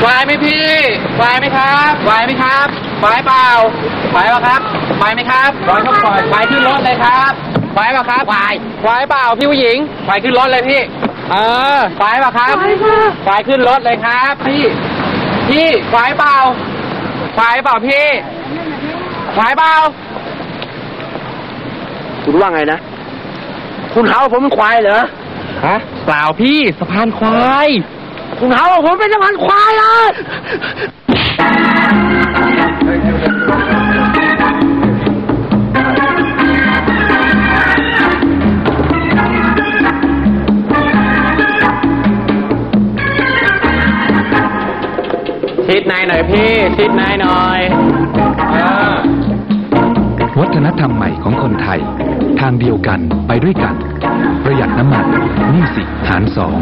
ไหวไหมพี่ไหวไหมครับไหวไหมครับไหวเปล่าไหวเปล่าครับไหวไหมครับไหวครับไหวไหวขึ้นรถเลยครับไหวเปล่าครับไหวไหวเปล่าพี่ผู้หญิงไหวขึ้นรถเลยพี่เออไหวเปล่าครับไหวขึ้นรถเลยครับ พี่พี่ไหวเปล่าไหวเปล่าพี่ไหวเปล่าคุณว่าไงนะ คุณหาว่าผมเป็นควายเหรอฮะเปล่าพี่สะพานควาย คุณหาว่าผมเป็นสะพานควายเหรอชิดนายหน่อยพี่ ชิดนายหน่อยเออวัฒนธรรมใหม่ของคนไทย ทางเดียวกันไปด้วยกัน ประหยัดน้ำมันนี่สิหารสอง